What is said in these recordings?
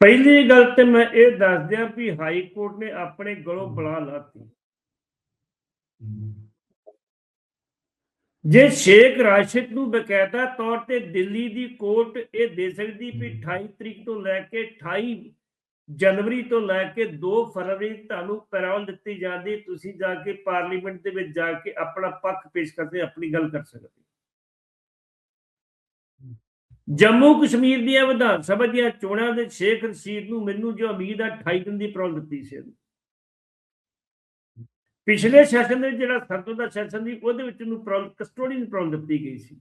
ਪਹਿਲੀ ਗੱਲ ਤੇ ਮੈਂ ਇਹ ਦੱਸ ਦਿਆਂ ਵੀ ਹਾਈ ਕੋਰਟ ਨੇ ਆਪਣੇ ਗਲੋਂ ਬਲਾ ਲਾਤੀ। ਜੇ ਸ਼ੇਖ ਰਾਸ਼ਿਦ ਨੂੰ ਬਕਾਇਦਾ ਤੌਰ ਤੇ ਦਿੱਲੀ ਦੀ ਕੋਰਟ ਇਹ ਦੇ ਸਕਦੀ ਵੀ 28 ਤਰੀਕ ਤੋਂ ਲੈ ਕੇ 28 ਜਨਵਰੀ ਤੋਂ ਲੈ ਕੇ 2 ਫਰਵਰੀ ਤੁਹਾਨੂੰ ਪੈਰੋਲ ਦਿੱਤੀ ਜਾਂਦੀ ਤੁਸੀਂ ਜਾ ਕੇ ਪਾਰਲੀਮੈਂਟ ਦੇ ਵਿੱਚ ਜਾ ਕੇ ਆਪਣਾ ਪੱਖ ਪੇਸ਼ ਕਰਦੇ ਆਪਣੀ ਗੱਲ ਕਰ ਸਕਦੇ। ਜੰਮੂ ਕਸ਼ਮੀਰ ਦੀਆਂ ਵਿਧਾਨ ਸਭਾ ਦੀਆਂ ਚੋਣਾਂ ਦੇ ਸ਼ੇਖ ਰਸ਼ੀਦ ਨੂੰ ਮੈਨੂੰ ਜੋ ਉਮੀਦ ਆ 28 ਦਿਨ ਦੀ ਪੈਰੋਲ ਦਿੱਤੀ ਸੀ। ਪਿਛਲੇ ਸੈਸ਼ਨ ਦੇ ਜਿਹੜਾ ਸਰਦੋ ਦਾ ਸੈਸ਼ਨ ਸੀ, ਉਹਦੇ ਵਿੱਚ ਨੂੰ ਪੈਰੋਲ ਕਸਟੋਡੀਅਨ ਪੈਰੋਲ ਦਿੱਤੀ ਗਈ ਸੀ।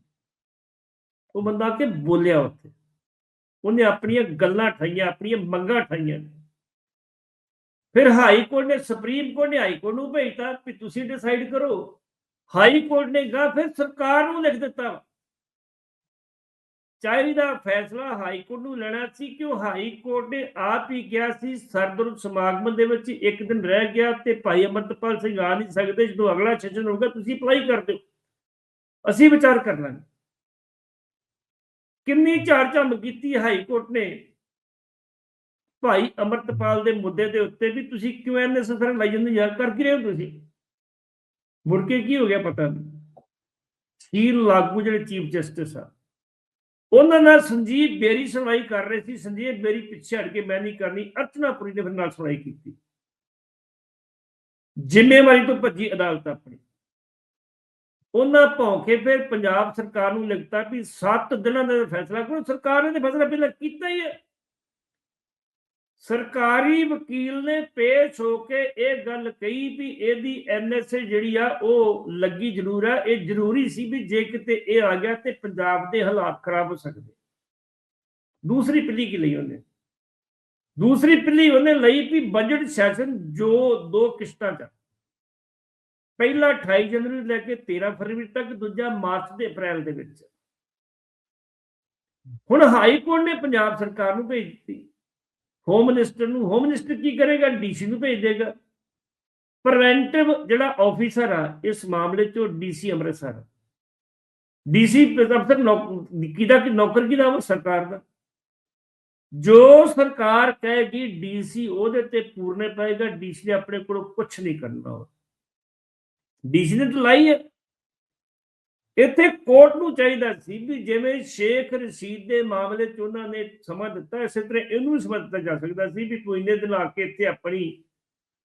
ਉਹ ਬੰਦਾ ਕੇ ਬੋਲਿਆ ਉੱਥੇ। ਉਹਨੇ ਆਪਣੀਆਂ ਗੱਲਾਂ ਠਾਈਆਂ, ਆਪਣੀਆਂ ਮੰਗਾਂ ਠਾਈਆਂ। ਫਿਰ ਹਾਈ ਕੋਰਟ ਨੇ, ਸੁਪਰੀਮ ਕੋਰਟ ਨੇ ਹਾਈ ਕੋਰਟ ਨੂੰ ਭੇਜਤਾ ਕਿ ਤੁਸੀਂ ਡਿਸਾਈਡ ਕਰੋ। ਹਾਈ ਕੋਰਟ ਨੇ ਗਾ ਫਿਰ ਸਰਕਾਰ ਨੂੰ ਲਿਖ ਦਿੱਤਾ। ਚਾਹੀ ਫੈਸਲਾ ਹਾਈ ਕੋਰਟ ਨੂੰ ਲੈਣਾ ਸੀ ਕਿ ਉਹ ਹਾਈ ਕੋਰਟ ਨੇ ਆਪ ਹੀ ਕਿਹਾ ਸੀ ਸਰਦੁਰ ਸਮਾਗਮ ਦੇ ਵਿੱਚ ਇੱਕ ਦਿਨ ਰਹਿ ਗਿਆ ਤੇ ਭਾਈ ਅਮਰਤਪਾਲ ਸਿੰਘ ਆ ਨਹੀਂ ਸਕਦੇ, ਜਦੋਂ ਅਗਲਾ ਸੈਸ਼ਨ ਹੋਊਗਾ, ਤੁਸੀਂ ਅਪਲਾਈ ਕਰ ਦਿਓ। ਅਸੀਂ ਵਿਚਾਰ ਕਰ ਲਾਂਗੇ। ਕਿੰਨੀ ਝਾੜ ਝੰਮ ਕੀਤੀ ਹਾਈ ਕੋਰਟ ਨੇ ਭਾਈ ਅਮਰਤਪਾਲ ਦੇ ਮੁੱਦੇ ਦੇ ਉੱਤੇ ਵੀ ਤੁਸੀਂ ਕਿਉਂ ਐਨੇ ਸਫਰ ਲਾਈ ਜਾਂਦੇ ਯਾਰ ਕਰ ਕੀ ਰਹੇ ਹੋ ਤੁਸੀਂ? ਮੁੜ ਕੇ ਕੀ ਹੋ ਗਿਆ ਪਤਾ? ਨਹੀਂ ਸੀਲ ਲਾਗੂ ਜਿਹੜੇ ਚੀਫ ਜਸਟਿਸ ਆ। ਉਹਨਾਂ ਨਾਲ ਸੰਜੀਵ ਬੇਰੀ ਸੁਣਵਾਈ ਕਰ ਰਹੇ ਸੀ, ਸੰਜੀਵ ਬੇਰੀ ਪਿੱਛੇ ਹਟ ਕੇ ਮੈਂ ਨਹੀਂ ਕਰਨੀ, ਅਰਚਨਾਪੁਰੀ ਨੇ ਫਿਰ ਨਾਲ ਸੁਣਵਾਈ ਕੀਤੀ। ਜ਼ਿੰਮੇਵਾਰੀ ਤੋਂ ਭੱਜੀ ਅਦਾਲਤ ਆਪਣੀ। ਉਹਨਾਂ ਭੌਂਕੇ ਫਿਰ ਪੰਜਾਬ ਸਰਕਾਰ ਨੂੰ ਲਿਖਤਾ ਵੀ 7 ਦਿਨਾਂ ਦਾ ਫੈਸਲਾ ਕਰੋ, ਸਰਕਾਰ ਨੇ ਤਾਂ ਫੈਸਲਾ ਪਹਿਲਾਂ ਕੀਤਾ ਹੀ ਹੈ। ਸਰਕਾਰੀ ਵਕੀਲ ਨੇ ਪੇਸ਼ ਹੋ ਕੇ ਇਹ ਗੱਲ ਕਹੀ ਵੀ ਇਹਦੀ ਐਨਐਸਏ ਜਿਹੜੀ ਆ, ਉਹ ਲੱਗੀ ਜ਼ਰੂਰ ਆ। ਇਹ ਜ਼ਰੂਰੀ ਸੀ ਵੀ ਜੇ ਕਿਤੇ ਇਹ ਆ ਗਿਆ ਤੇ ਪੰਜਾਬ ਦੇ ਹਾਲਾਤ ਖਰਾਬ ਹੋ ਸਕਦੇ। ਦੂਸਰੀ ਪਿੱਲੀ ਕੀ ਲਈ ਉਹਨੇ? ਦੂਸਰੀ ਪਿੱਲੀ ਉਹਨੇ ਲਈ ਵੀ ਬਜਟ ਸੈਸ਼ਨ ਜੋ ਦੋ ਕਿਸ਼ਤਾਂ ਚ ਪਹਿਲਾ 28 ਜਨਵਰੀ ਲੈ ਕੇ 13 ਫਰਵਰੀ ਤੱਕ, ਦੂਜਾ ਮਾਰਚ ਦੇ ਅਪ੍ਰੈਲ ਦੇ ਵਿੱਚ। ਹੁਣ ਹਾਈ ਕੋਰਟ ਨੇ ਪੰਜਾਬ ਸਰਕਾਰ ਨੂੰ ਭੇਜ ਦਿੱਤੀ। ਹੋਮ ਮਿਨਿਸਟਰ ਨੂੰ ਹੋਮ ਮਿਨਿਸਟਰ ਕੀ ਕਰੇਗਾ? ਡੀਸੀ ਨੂੰ ਭੇਜ ਦੇਗਾ। ਪ੍ਰੀਵੈਂਟਿਵ ਜਿਹੜਾ ਆਫੀਸਰ ਆ, ਇਸ ਮਾਮਲੇ 'ਚ ਡੀਸੀ ਅੰਮ੍ਰਿਤਸਰ ਡੀਸੀ ਅਫਸਰ ਨੌਕ- ਕਿਹਦਾ ਕਿ ਨੌਕਰ ਕਿਹਦਾ ਵਾ? ਸਰਕਾਰ ਦਾ। ਜੋ ਸਰਕਾਰ ਕਹੇਗੀ ਡੀਸੀ ਉਹਦੇ ਤੇ ਪੂਰਨੇ ਪਏਗਾ ਡੀਸੀ ਨੇ ਆਪਣੇ ਕੋਲੋਂ ਕੁਝ ਨਹੀਂ ਕਰਨਾ। ਡੀਸੀ ਨੇ ਤਾਂ ਲਾਈ ਹੈ ਇੱਥੇ ਕੋਰਟ ਨੂੰ ਚਾਹੀਦਾ ਸੀ ਵੀ ਜਿਵੇਂ ਸ਼ੇਖ ਰਸ਼ੀਦ ਦੇ ਮਾਮਲੇ 'ਚ ਉਹਨਾਂ ਨੇ ਸਮਾਂ ਦਿੱਤਾ, ਇਸੇ ਤਰ੍ਹਾਂ ਇਹਨੂੰ ਸਮਾਂ ਦਿੱਤਾ ਜਾ ਸਕਦਾ ਸੀ ਵੀ ਕੋਈ ਇੰਨੇ ਦਿਨ ਆ ਕੇ ਇੱਥੇ ਆਪਣੀ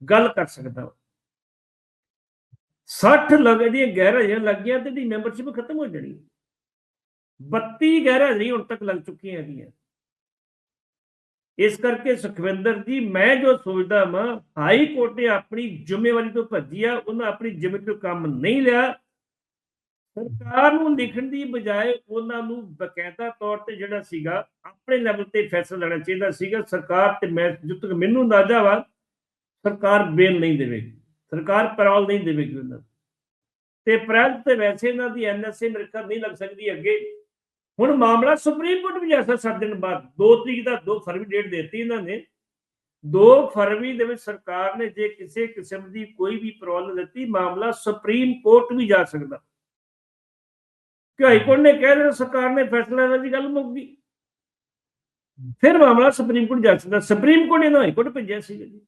ਗੱਲ ਕਰ ਸਕਦਾ 60 ਲੱਗ ਦੀਆਂ ਗੈਰਹਾਜ਼ਰੀਆਂ ਲੱਗ ਤੇ ਦੀ ਮੈਂਬਰਸ਼ਿਪ ਖਤਮ ਹੋ ਜਾਣੀ। 32 ਗੈਰਹਾਜ਼ਰੀਆਂ ਹੁਣ ਤੱਕ ਲੱਗ ਚੁੱਕੀਆਂ ਹੈਗੀਆਂ। ਇਸ ਕਰਕੇ ਸੁਖਵਿੰਦਰ ਜੀ, ਮੈਂ ਜੋ ਸੋਚਦਾ ਮੈਂ ਹਾਈ ਕੋਰਟ ਨੇ ਆਪਣੀ ਜ਼ਿੰਮੇਵਾਰੀ ਤੋਂ ਭੱਜੀ ਆ, ਉਹਨਾਂ ਆਪਣੀ ਜ਼ਿੰਮੇਵਾਰੀ ਤੋਂ ਕੰਮ ਨਹੀਂ ਲਿਆ। ਸਰਕਾਰ ਨੂੰ ਲਿਖਣ ਦੀ ਬਜਾਏ ਉਹਨਾਂ ਨੂੰ ਬਕਾਇਦਾ ਤੌਰ ਤੇ ਜਿਹੜਾ ਸੀਗਾ, ਆਪਣੇ ਲੈਵਲ ਤੇ ਫੈਸਲਾ ਲੈਣਾ ਚਾਹੀਦਾ ਸੀਗਾ। ਸਰਕਾਰ ਤੇ ਮੈਂ ਜਿੱਥੇ ਤੱਕ ਮੈਨੂੰ ਅੰਦਾਜ਼ਾ ਵਾ, ਸਰਕਾਰ ਬੇਲ ਨਹੀਂ ਦੇਵੇਗੀ। ਸਰਕਾਰ ਪੈਰੋਲ ਨਹੀਂ ਦੇਵੇਗੀ ਉਹਨਾਂ ਤੇ ਅਪ੍ਰੈਲ ਤੇ ਵੈਸੇ ਇਹਨਾਂ ਦੀ ਐਨਐਸਏ ਮੇਰੇ ਖਿਆਲ ਨਹੀਂ ਲੱਗ ਸਕਦੀ ਅੱਗੇ। ਹੁਣ ਮਾਮਲਾ ਸੁਪਰੀਮ ਕੋਰਟ ਵੀ ਜਾ ਸਕਦਾ 7 ਦਿਨ ਬਾਅਦ। 2 ਤਰੀਕ ਦਾ 2 ਫਰਵਰੀ ਡੇਟ ਦਿੱਤੀ ਇਹਨਾਂ ਨੇ। 2 ਫਰਵਰੀ ਦੇ ਵਿੱਚ ਸਰਕਾਰ ਨੇ ਜੇ ਕਿਸੇ ਕਿਸਮ ਦੀ ਕੋਈ ਵੀ ਪੈਰੋਲ ਦਿੱਤੀ, ਮਾਮਲਾ ਸੁਪਰੀਮ ਕੋਰਟ ਵੀ ਜਾ ਸਕਦਾ। ਕਿ ਹਾਈ ਕੋਰਟ ਨੇ ਕਹਿ ਦਿੱਤਾ, ਸਰਕਾਰ ਨੇ ਫੈਸਲਾ ਲੈਣ ਦੀ ਗੱਲ ਮੁੱਕ ਗਈ। ਫਿਰ ਮਾਮਲਾ ਸੁਪਰੀਮ ਕੋਰਟ ਜਾ ਸਕਦਾ ਸੁਪਰੀਮ ਕੋਰਟ ਨੇ ਹਾਈ ਕੋਰਟ ਭੇਜਿਆ ਸੀ। ਜੀ